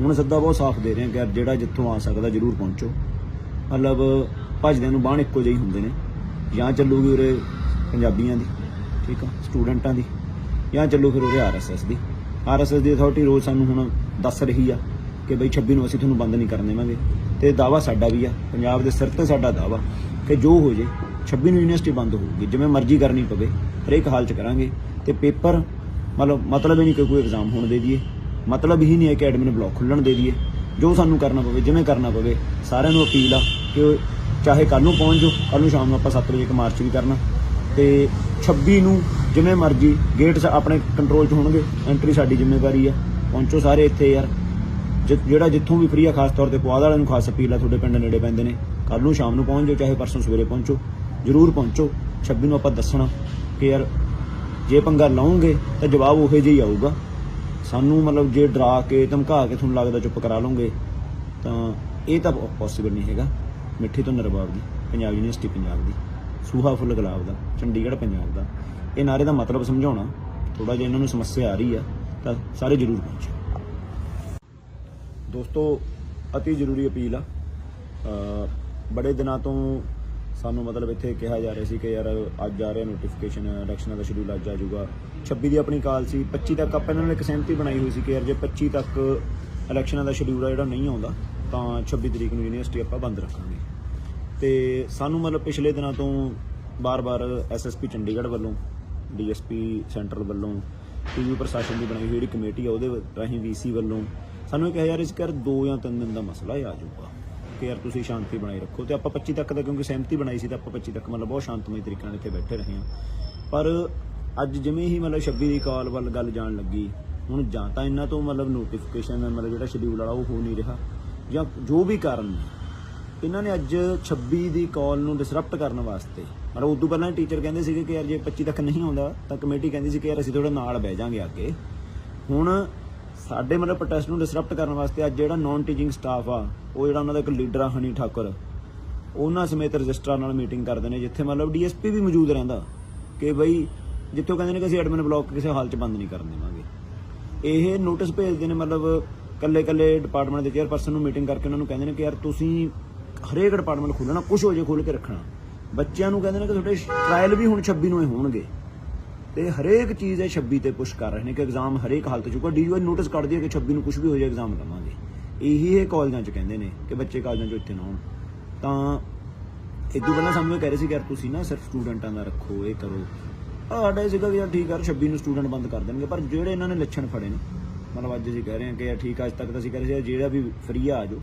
ਹੁਣ ਸੱਦਾ ਬਹੁਤ ਸਾਫ਼ ਦੇ ਰਹੇ ਹਾਂ ਕਿ ਯਾਰ ਜਿਹੜਾ ਜਿੱਥੋਂ ਆ ਸਕਦਾ ਜਰੂਰ ਪਹੁੰਚੋ। ਮਤਲਬ ਭੱਜਦਿਆਂ ਨੂੰ ਬਾਣ ਇੱਕੋ ਜਿਹੀ ਹੁੰਦੇ ਨੇ। ਜਾਂ ਚੱਲੂਗੀ ਉਰੇ ਪੰਜਾਬੀਆਂ ਦੀ, ਠੀਕ ਆ, ਸਟੂਡੈਂਟਾਂ ਦੀ, ਜਾਂ ਚੱਲੂ ਫਿਰ ਉਰੇ ਆਰਐਸਐਸ ਦੀ। ਆਰਐਸਐਸ ਦੀ ਅਥਾਰਟੀ ਰੋਜ਼ ਸਾਨੂੰ ਹੁਣ ਦੱਸ ਰਹੀ ਆ ਕਿ ਬਈ 26 ਨੂੰ ਅਸੀਂ ਤੁਹਾਨੂੰ ਬੰਦ ਨਹੀਂ ਕਰਨ ਦੇਵਾਂਗੇ। ਤੇ ਦਾਵਾ ਸਾਡਾ ਵੀ ਆ, ਪੰਜਾਬ ਦੇ ਸਿਰ ਤੇ ਸਾਡਾ ਦਾਵਾ ਕਿ ਜੋ ਹੋ ਜੇ 26 ਨੂੰ ਯੂਨੀਵਰਸਿਟੀ ਬੰਦ ਹੋਊਗੀ, ਜਿਵੇਂ ਮਰਜ਼ੀ ਕਰਨੀ ਪਵੇ, ਹਰੇਕ ਹਾਲ ਚ ਕਰਾਂਗੇ। ਤੇ ਪੇਪਰ, ਮਤਲਬ ਮਤਲਬ ਹੀ ਨਹੀਂ ਕਿ ਕੋਈ ਐਗਜ਼ਾਮ ਹੋਣ ਦੇ ਦਈਏ ਮਤਲਬ ਹੀ ਨਹੀਂ ਹੈ ਕਿ ਐਡਮਿਨ ਬਲਾਕ ਖੁੱਲਣ ਦੇ ਦਈਏ। ਜੋ ਸਾਨੂੰ ਕਰਨਾ ਪਵੇ, ਜਿਵੇਂ ਕਰਨਾ ਪਵੇ, ਸਾਰਿਆਂ ਨੂੰ ਅਪੀਲ ਆ ਕਿ ਉਹ ਚਾਹੇ ਕੱਲ ਨੂੰ ਪਹੁੰਚ ਜਾਓ ਕੱਲ ਨੂੰ ਸ਼ਾਮ ਨੂੰ ਆਪਾਂ 7 ਵਜੇ ਇੱਕ ਮਾਰਚ ਵੀ ਕਰਨਾ। ਤੇ 26 ਨੂੰ ਜਿਵੇਂ ਮਰਜ਼ੀ ਗੇਟਸ ਆਪਣੇ ਕੰਟਰੋਲ 'ਚ ਹੋਣਗੇ ਐਂਟਰੀ ਸਾਡੀ ਜ਼ਿੰਮੇਵਾਰੀ ਆ। ਪਹੁੰਚੋ ਸਾਰੇ ਇੱਥੇ ਯਾਰ। ਜਿਹੜਾ ਜਿੱਥੋਂ ਵੀ ਫ੍ਰੀ ਆ, ਖਾਸ ਤੌਰ ਤੇ ਪੁਆਧ ਵਾਲਿਆਂ ਨੂੰ ਖਾਸ ਅਪੀਲ ਆ, ਤੁਹਾਡੇ ਪਿੰਡ ਨੇੜੇ ਪੈਂਦੇ ਨੇ। ਕੱਲ ਨੂੰ ਸ਼ਾਮ ਨੂੰ ਪਹੁੰਚ ਜਾਓ, ਚਾਹੇ ਪਰਸੋਂ ਸਵੇਰੇ ਪਹੁੰਚੋ। ਜ਼ਰੂਰ ਪਹੁੰਚੋ। 26 ਨੂੰ ਆਪਾਂ ਦੱਸਣਾ ਕਿ ਯਾਰ, ਜੇ ਪੰਗਾ ਲਾਉਂਗੇ ਤਾਂ ਜਵਾਬ ਉਹੇ ਜਿਹਾ ਹੀ ਆਊਗਾ। ਸਾਨੂੰ ਮਤਲਬ ਜੇ ਡਰਾ ਕੇ ਧਮਕਾ ਕੇ ਤੁਹਾਨੂੰ ਲੱਗਦਾ ਚੁੱਪ ਕਰਾ ਲਓਗੇ, ਤਾਂ ਇਹ ਤਾਂ ਪੋਸੀਬਲ ਨਹੀਂ ਹੈਗਾ। ਮਿੱਠੀ ਤੋਂ ਨਰਬਾਬ ਦੀ, ਪੰਜਾਬ ਯੂਨੀਵਰਸਿਟੀ ਪੰਜਾਬ ਦੀ, ਸੂਹਾ ਫੁੱਲ ਗੁਲਾਬ ਦਾ, ਚੰਡੀਗੜ੍ਹ ਪੰਜਾਬ ਦਾ। ਇਹ ਨਾਰੇ ਦਾ ਮਤਲਬ ਸਮਝਾਉਣਾ ਥੋੜਾ ਜਿਹਾ ਇਹਨਾਂ ਨੂੰ ਸਮੱਸਿਆ ਆ ਰਹੀ ਆ, ਤਾਂ ਸਾਰੇ ਜ਼ਰੂਰ ਪਹੁੰਚੋ। ਦੋਸਤੋ, ਅਤੀ ਜ਼ਰੂਰੀ ਅਪੀਲ ਆ। ਬੜੇ ਦਿਨਾਂ ਤੋਂ ਸਾਨੂੰ ਮਤਲਬ ਇੱਥੇ ਕਿਹਾ ਜਾ ਰਿਹਾ ਸੀ ਕਿ ਯਾਰ ਅੱਜ ਆ ਰਿਹਾ ਨੋਟੀਫਿਕੇਸ਼ਨ ਇਲੈਕਸ਼ਨਾਂ ਦਾ ਸ਼ਡਿਊਲ ਅੱਜ ਆ ਜਾਊਗਾ। 26 ਦੀ ਆਪਣੀ ਕਾਲ ਸੀ 25 ਤੱਕ ਆਪਾਂ ਇਹਨਾਂ ਨੇ ਇੱਕ ਸਹਿਮਤੀ ਬਣਾਈ ਹੋਈ ਸੀ ਕਿ ਯਾਰ ਜੇ 25 ਤੱਕ ਇਲੈਕਸ਼ਨਾਂ ਦਾ ਸ਼ਡਿਊਲ ਆ ਜਿਹੜਾ ਨਹੀਂ ਆਉਂਦਾ, ਤਾਂ 26 ਤਰੀਕ ਨੂੰ ਯੂਨੀਵਰਸਿਟੀ ਆਪਾਂ ਬੰਦ ਰੱਖਾਂਗੇ। ਤੇ ਸਾਨੂੰ ਮਤਲਬ ਪਿਛਲੇ ਦਿਨਾਂ ਤੋਂ ਬਾਰ-ਬਾਰ ਐਸਐਸਪੀ ਚੰਡੀਗੜ੍ਹ ਵੱਲੋਂ ਡੀਐਸਪੀ ਸੈਂਟਰਲ ਵੱਲੋਂ ਟੀਵੀ ਪ੍ਰਸ਼ਾਸਨ ਦੀ ਬਣਾਈ ਹੋਈ ਜਿਹੜੀ ਕਮੇਟੀ ਆ ਉਹਦੇ ਰਾਹੀਂ ਵੀਸੀ ਵੱਲੋਂ ਸਾਨੂੰ ਇਹ ਕਿਹਾ ਯਾਰ ਇਸ ਕਰ 2 ਜਾਂ 3 ਦਿਨ ਦਾ ਮਸਲਾ ਹੀ ਆ ਜਾਊਗਾ। ਕਿ ਯਾਰ ਤੁਸੀਂ ਸ਼ਾਂਤੀ ਬਣਾਈ ਰੱਖੋ ਤੇ ਆਪਾਂ 25 ਤੱਕ ਦਾ ਕਿਉਂਕਿ ਸਹਿਮਤੀ ਬਣਾਈ ਸੀ ਤਾਂ ਆਪਾਂ 25 ਤੱਕ ਮਤਲਬ ਬਹੁਤ ਸ਼ਾਂਤਮਈ ਤਰੀਕੇ ਨਾਲ ਇੱਥੇ ਬੈਠੇ ਰਹੇ ਹਾਂ। ਪਰ ਅੱਜ ਜਿਵੇਂ ਹੀ ਮਤਲਬ 26 ਦੀ ਕਾਲ ਵੱਲ ਗੱਲ ਜਾਣ ਲੱਗੀ, ਹੁਣ ਜਾਂ ਤਾਂ ਇਹਨਾਂ ਤੋਂ ਮਤਲਬ ਨੋਟੀਫਿਕੇਸ਼ਨ ਮਤਲਬ ਜਿਹੜਾ ਸ਼ਡਿਊਲ ਵਾਲਾ ਉਹ ਹੋ ਨਹੀਂ ਰਿਹਾ ਜਾਂ ਜੋ ਵੀ ਕਾਰਨ ਨੇ, ਇਹਨਾਂ ਨੇ ਅੱਜ 26 ਦੀ ਕਾਲ ਨੂੰ ਡਿਸਰਪਟ ਕਰਨ ਵਾਸਤੇ, ਮਤਲਬ ਉਦੋਂ ਪਹਿਲਾਂ ਟੀਚਰ ਕਹਿੰਦੇ ਸੀਗੇ ਕਿ ਯਾਰ ਜੇ 25 ਤੱਕ ਨਹੀਂ ਆਉਂਦਾ ਤਾਂ ਕਮੇਟੀ ਕਹਿੰਦੀ ਸੀ ਕਿ ਯਾਰ ਅਸੀਂ ਤੁਹਾਡੇ ਨਾਲ ਬਹਿ ਜਾਾਂਗੇ ਅੱਗੇ। ਹੁਣ ਸਾਡੇ ਮਤਲਬ ਪ੍ਰੋਟੈਸਟ ਨੂੰ ਡਿਸਰਪਟ ਕਰਨ ਵਾਸਤੇ ਅੱਜ ਜਿਹੜਾ ਨਾਨ ਟੀਚਿੰਗ ਸਟਾਫ ਆ, ਉਹ ਜਿਹੜਾ ਉਹਨਾਂ ਦਾ ਇੱਕ ਲੀਡਰ ਆ ਹਨੀ ਠਾਕੁਰ, ਉਹਨਾਂ ਸਮੇਤ ਰਜਿਸਟਰਾਂ ਨਾਲ ਮੀਟਿੰਗ ਕਰਦੇ ਨੇ, ਜਿੱਥੇ ਮਤਲਬ ਡੀਐਸਪੀ ਵੀ ਮੌਜੂਦ ਰਹਿੰਦਾ ਕਿ ਬਈ ਜਿੱਥੋਂ ਕਹਿੰਦੇ ਨੇ ਕਿ ਅਸੀਂ ਐਡਮਿਨ ਬਲਾਕ ਕਿਸੇ ਹਾਲ 'ਚ ਬੰਦ ਨਹੀਂ ਕਰਨ ਦੇਵਾਂਗੇ। ਇਹ ਨੋਟਿਸ ਭੇਜਦੇ ਨੇ ਮਤਲਬ ਕੱਲੇ ਕੱਲੇ ਡਿਪਾਰਟਮੈਂਟ ਦੇ ਚੇਅਰਪਰਸਨ ਨੂੰ ਮੀਟਿੰਗ ਕਰਕੇ ਉਹਨਾਂ ਨੂੰ ਕਹਿੰਦੇ ਨੇ ਕਿ ਯਾਰ ਤੁਸੀਂ ਹਰੇਕ ਡਿਪਾਰਟਮੈਂਟ ਖੋਲਣਾ ਕੁਝ ਹੋ ਜੇ ਖੋਲ ਕੇ ਰੱਖਣਾ। ਬੱਚਿਆਂ ਨੂੰ ਕਹਿੰਦੇ ਨੇ ਕਿ ਤੁਹਾਡੇ ਟ੍ਰਾਇਲ ਵੀ ਹੁਣ 26 ਨੂੰ ਹੀ ਹੋਣਗੇ। ਤੇ ਹਰੇਕ ਚੀਜ਼ ਇਹ 26 ਤੇ ਪੁਸ਼ ਕਰ ਰਹੇ ਨੇ ਕਿ ਐਗਜ਼ਾਮ ਹਰੇਕ ਹਾਲਤ ਚ ਹੋਊਗਾ। ਡੀਯੂ ਨੋਟਿਸ ਕੱਢਦੀ ਹੈ ਕਿ 26 ਨੂੰ ਕੁਝ ਵੀ ਹੋ ਜਾਏ ਐਗਜ਼ਾਮ ਲਵਾਂਗੇ। ਇਹੀ ਇਹ ਕਾਲਜਾਂ ਚ ਕਹਿੰਦੇ ਨੇ ਕਿ ਬੱਚੇ ਕਾਲਜਾਂ ਚ ਇੱਥੇ ਨਾ ਹੋਣ। ਤਾਂ ਇਦੋਂ ਪਹਿਲਾਂ ਸਾਨੂੰ ਇਹ ਕਹਿ ਰਹੇ ਸੀ ਕਿ ਯਾਰ ਤੁਸੀਂ ਨਾ ਸਿਰਫ ਸਟੂਡੈਂਟਾਂ ਦਾ ਰੱਖੋ, ਇਹ ਕਰੋ। ਆ ਸਾਡਾ ਇਹ ਸੀਗਾ ਵੀ ਯਾਰ ਠੀਕ ਯਾਰ 26 ਨੂੰ ਸਟੂਡੈਂਟ ਬੰਦ ਕਰ ਦੇਣਗੇ। ਪਰ ਜਿਹੜੇ ਇਹਨਾਂ ਨੇ ਲੱਛਣ ਫੜੇ ਨੇ, ਮਤਲਬ ਅੱਜ ਅਸੀਂ ਕਹਿ ਰਹੇ ਹਾਂ ਕਿ ਯਾਰ ਠੀਕ ਅੱਜ ਤੱਕ ਤਾਂ ਅਸੀਂ ਕਹਿ ਰਹੇ ਸੀ ਜਿਹੜਾ ਵੀ ਫਰੀ ਆ ਜਾਓ।